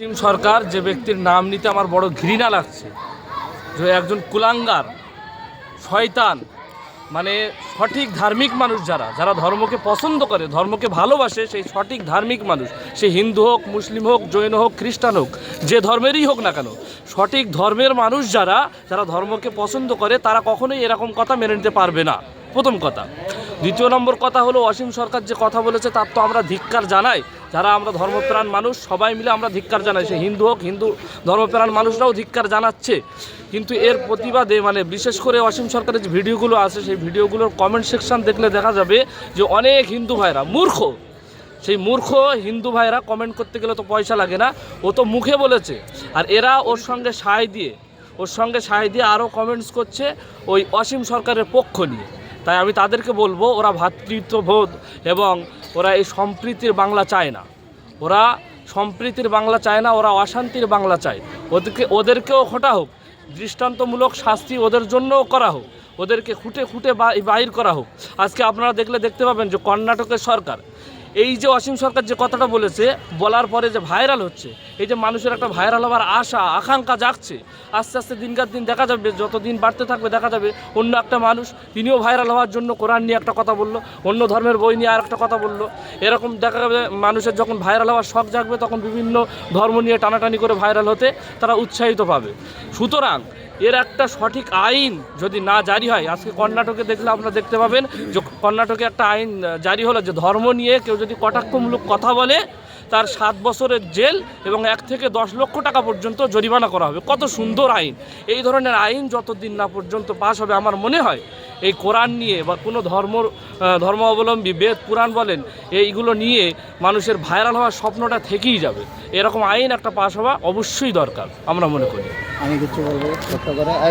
পশ্চিম সরকার যে ব্যক্তির নাম নিতে আমার বড় ঘৃণা লাগছে, যে একজন কুলাঙ্গার, শয়তান মানে সঠিক ধার্মিক মানুষ যারা যারা ধর্মকে পছন্দ করে, ধর্মকে ভালোবাসে, সেই সঠিক ধার্মিক মানুষ, সে হিন্দু হোক, মুসলিম হোক, জৈন হোক, খ্রিস্টান হোক, যে ধর্মেরই হোক না কেন, সঠিক ধর্মের মানুষ যারা যারা ধর্মকে পছন্দ করে, তারা কখনোই এরকম কথা মেনে নিতে পারবে না। প্রথম কথা। দ্বিতীয় নম্বর কথা হলো, অসীম সরকার যে কথা বলেছে তার তো আমরা ধিক্কার জানাই। যারা আমরা ধর্মপ্রাণ মানুষ, সবাই মিলে আমরা ধিক্কার জানাই। সে হিন্দু হোক, হিন্দু ধর্মপ্রাণ মানুষরাও ধিক্কার জানাচ্ছে। কিন্তু এর প্রতিবাদে মানে বিশেষ করে অসীম সরকারের যে ভিডিওগুলো আছে, সেই ভিডিওগুলোর কমেন্ট সেকশন দেখলে দেখা যাবে যে অনেক হিন্দু ভাইরা, মূর্খ। সেই মূর্খ হিন্দু ভাইরা কমেন্ট করতে গেলে তো পয়সা লাগে না। ও তো মুখে বলেছে। আর এরা ওর সঙ্গে সায় দিয়ে, ওর সঙ্গে সায় দিয়ে আরও কমেন্টস করছে ওই অসীম সরকারের পক্ষ নিয়ে। তাই আমি তাদেরকে বলব, ওরা ভ্রাতৃত্ববোধ এবং ওরা এই সম্প্রীতির বাংলা চায় না। ওরা সম্প্রীতির বাংলা চায় না, ওরা অশান্তির বাংলা চায়। ওদেরকে, ওদেরকেও খোটা হোক, দৃষ্টান্তমূলক শাস্তি ওদের জন্যও করা হোক, ওদেরকে খুঁটে খুঁটে বাহির করা হোক। আজকে আপনারা দেখলে দেখতে পাবেন যে কর্ণাটকের সরকার এই যে অসীম সরকার যে কথাটা বলেছে, বলার পরে যে ভাইরাল হচ্ছে, এই যে মানুষের একটা ভাইরাল হওয়ার আশা, আকাঙ্ক্ষা জাগছে, আস্তে আস্তে দিনকার দিন দেখা যাবে যত দিন বাড়তে থাকবে দেখা যাবে, অন্য একটা মানুষ তিনিও ভাইরাল হওয়ার জন্য কোরআন নিয়ে একটা কথা বলল, অন্য ধর্মের বই নিয়ে আর একটা কথা বলল। এরকম দেখা যাবে মানুষের যখন ভাইরাল হওয়ার শখ জাগবে, তখন বিভিন্ন ধর্ম নিয়ে টানাটানি করে ভাইরাল হতে তারা উৎসাহিত পাবে। সুতরাং এর একটা সঠিক আইন যদি না জারি হয়, আজকে কর্ণাটকে দেখলে আপনারা দেখতে পাবেন যে কর্ণাটকে একটা আইন জারি হলো যে ধর্ম নিয়ে কেউ যদি কটাক্ষমূলক কথা বলে, তার সাত বছরের জেল এবং এক থেকে দশ লক্ষ টাকা পর্যন্ত জরিমানা করা হবে। কত সুন্দর আইন। এই ধরনের আইন যতদিন না পর্যন্ত পাশ হবে, আমার মনে হয় এই কোরআন নিয়ে বা কোনো ধর্ম ধর্ম অবলম্বী বেদ, পুরাণ বলেন, এইগুলো নিয়ে মানুষের ভাইরাল হওয়ার স্বপ্নটা থেকেই যাবে। এরকম আইন একটা পাশ হওয়া অবশ্যই দরকার, আমরা মনে করি। আমি কিছু বলব ছোট্ট করে।